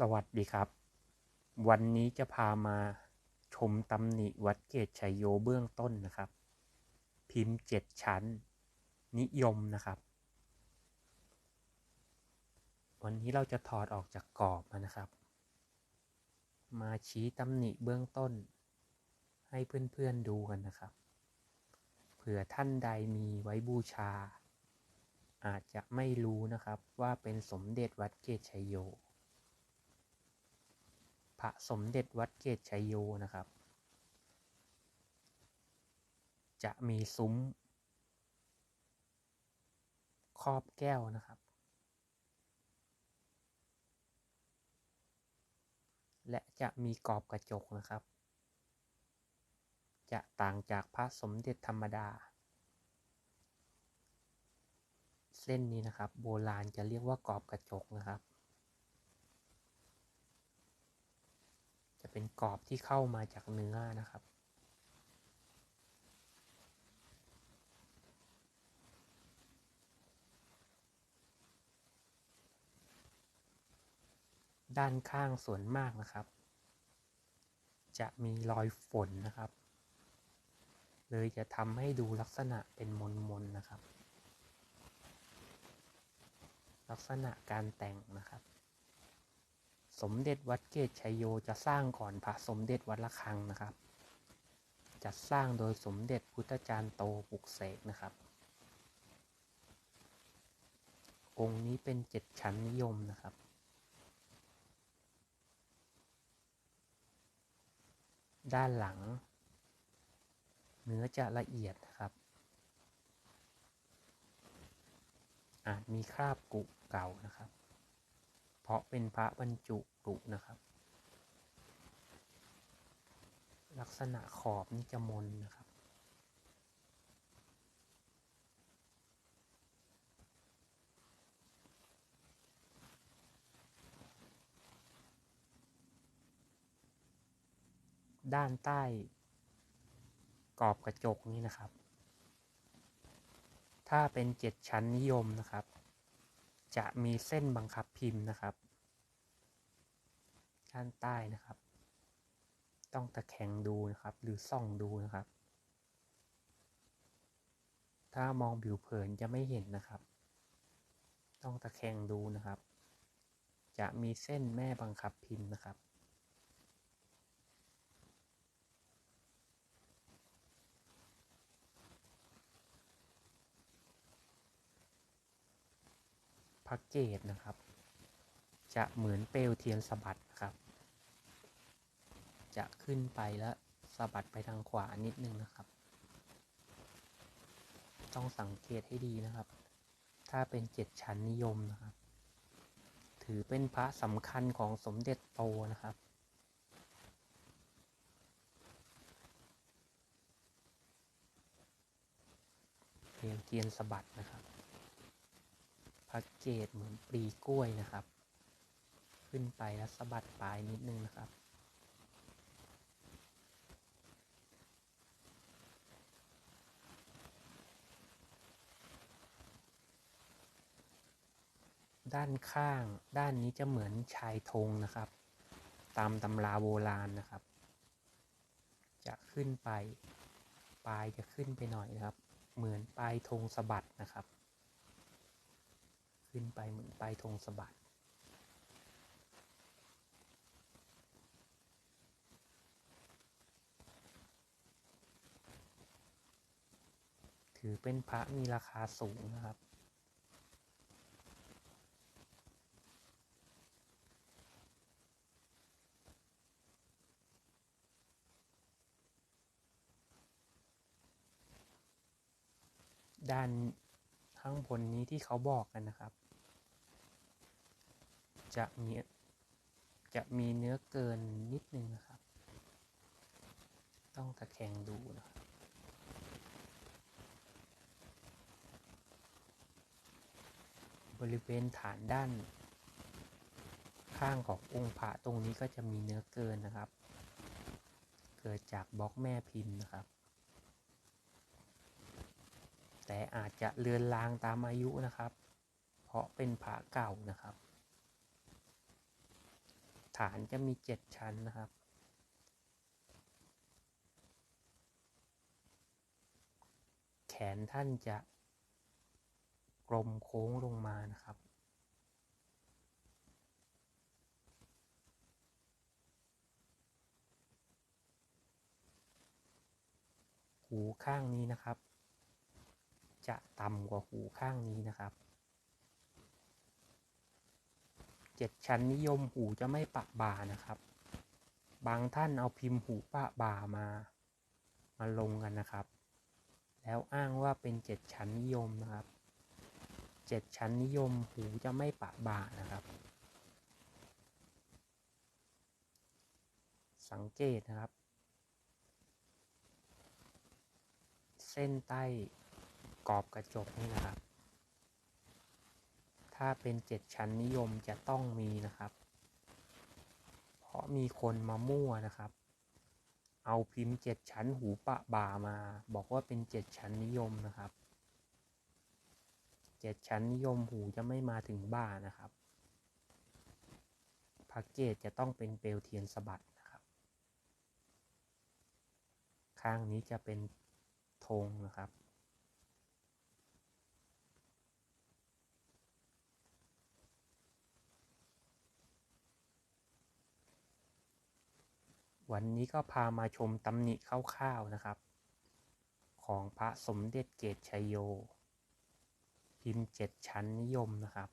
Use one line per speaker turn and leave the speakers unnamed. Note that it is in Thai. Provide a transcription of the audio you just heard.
สวัสดีครับ วันนี้จะพามาชมตำหนิวัดเกตชัยโยเบื้องต้นนะครับ พิมพ์เจ็ดชั้น นิยมนะครับ วันนี้เราจะถอดออกจากกรอบมานะครับ มาชี้ตำหนิเบื้องต้น ให้เพื่อนๆดูกันนะครับ เผื่อท่านใดมีไว้บูชา อาจจะไม่รู้นะครับว่าเป็นสมเด็จวัดเกตชัยโย ระสมเด็จวัดเกตชัยโยนะครับ จะมีซุ้มครอบแก้วนะครับ และจะมีกรอบกระจกนะครับ จะต่างจากพระสมเด็จธรรมดา เส้นนี้นะครับ โบราณจะเรียกว่ากรอบกระจกนะครับ จะ เป็นกรอบที่เข้ามาจากเนื้อนะครับ ด้านข้างส่วนมากนะครับ จะมีรอยฝนนะครับ เลยจะทำให้ดูลักษณะเป็นมนๆนนะครับ ลักษณะการแต่งนะครับ สมเด็จวัดเกตชัยโยจะสร้างก่อนพระสมเด็จวัดระฆังนะครับ จัดสร้างโดยสมเด็จพุทธจารย์โตปุกเสกนะครับ องค์นี้เป็นเจ็ดชั้นนิยมนะครับด้านหลัง เนื้อจะละเอียดนะครับ อาจมีคราบกุเก่านะครับ เพราะเป็นพระบรรจุกรุนะครับ ลักษณะขอบนี่จะมนนะครับ ด้านใต้กรอบกระจกนี้นะครับ ถ้าเป็นเจ็ดชั้นนิยมนะครับ จะมีเส้นบังคับพิมพ์นะครับ ด้านใต้นะครับ ต้องตะแคงดูนะครับ หรือส่องดูนะครับ ถ้ามองผิวเผินจะไม่เห็นนะครับ ต้องตะแคงดูนะครับ จะมีเส้นแม่บังคับพิมพ์นะครับ พระเกตนะครับ จะเหมือนเปลวเทียนสะบัดนะครับ จะขึ้นไปแล้วสะบัดไปทางขวานิดนึงนะครับ ต้องสังเกตให้ดีนะครับ ถ้าเป็นเจ็ดชั้นนิยมนะครับ ถือเป็นพระสำคัญของสมเด็จโตนะครับเปลวเทียนสะบัดนะครับ พระเกตเหมือนปลีกล้วยนะครับ ขึ้นไปแล้วสะบัดปลายนิดนึงนะครับ ด้านข้างด้านนี้จะเหมือนชายธงนะครับ ตามตำราโบราณนะครับ จะขึ้นไป ปลายจะขึ้นไปหน่อยนะครับ เหมือนปลายธงสะบัดนะครับ ขึ้นไปเหมือนปลายธงสะบัดถือเป็นพระมีราคาสูงนะครับด้านข้างบนนี้ที่เขาบอกกันนะครับ จะมีจะมีเนื้อเกินนิดนึงนะครับ ต้องตะแคงดูนะครับบริเวณฐานด้านข้างขององค์พระตรงนี้ก็จะมีเนื้อเกินนะครับ เกิดจากบล็อกแม่พิมพ์นะครับ แต่อาจจะเลือนลางตามอายุนะครับ เพราะเป็นพระเก่านะครับ ฐานจะมีเจ็ดชั้นนะครับ แขนท่านจะกลมโค้งลงมานะครับ หูข้างนี้นะครับ จะต่ำกว่าหูข้างนี้นะครับ เจ็ดชั้นนิยมหูจะไม่ปะบ่านะครับ บางท่านเอาพิมพ์หูปะบ่ามา มาลงกันนะครับ แล้วอ้างว่าเป็นเจ็ดชั้นนิยมนะครับเจ็ดชั้นนิยมหูจะไม่ปะบ่านะครับ สังเกตนะครับ เส้นใต้กรอบกระจกนี่นะครับ ถ้าเป็นเจ็ดชั้นนิยมจะต้องมีนะครับ เพราะมีคนมามั่วนะครับ เอาพิมพ์เจ็ดชั้นหูปะบ่ามา บอกว่าเป็นเจ็ดชั้นนิยมนะครับเจ็ดชั้นนิยมหูจะไม่มาถึงบ่านะครับพระเกตจะต้องเป็นเปลวเทียนสะบัดนะครับ ข้างนี้จะเป็นธงนะครับ วันนี้ก็พามาชมตำหนิคร่าวๆนะครับ ของพระสมเด็จเกตชัยโย พิมพ์เจ็ดชั้นนิยมนะครับ